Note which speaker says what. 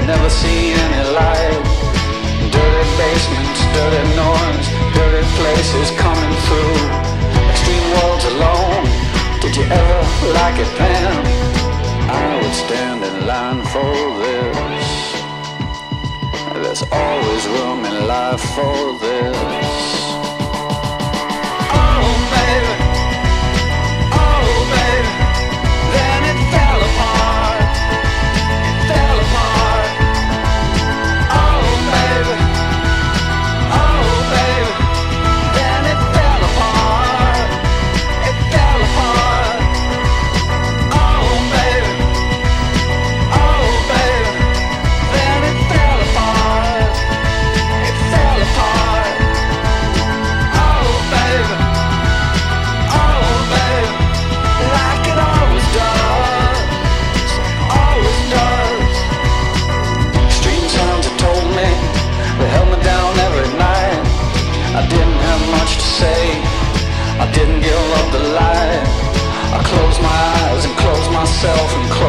Speaker 1: They've never seen any light. Dirty basements, dirty norms, dirty places coming through. Extreme walls alone. Did you ever like it, Pam? I would stand in line for this. There's always room in life for this. I didn't give up the light. I closed my eyes and closed myself and closed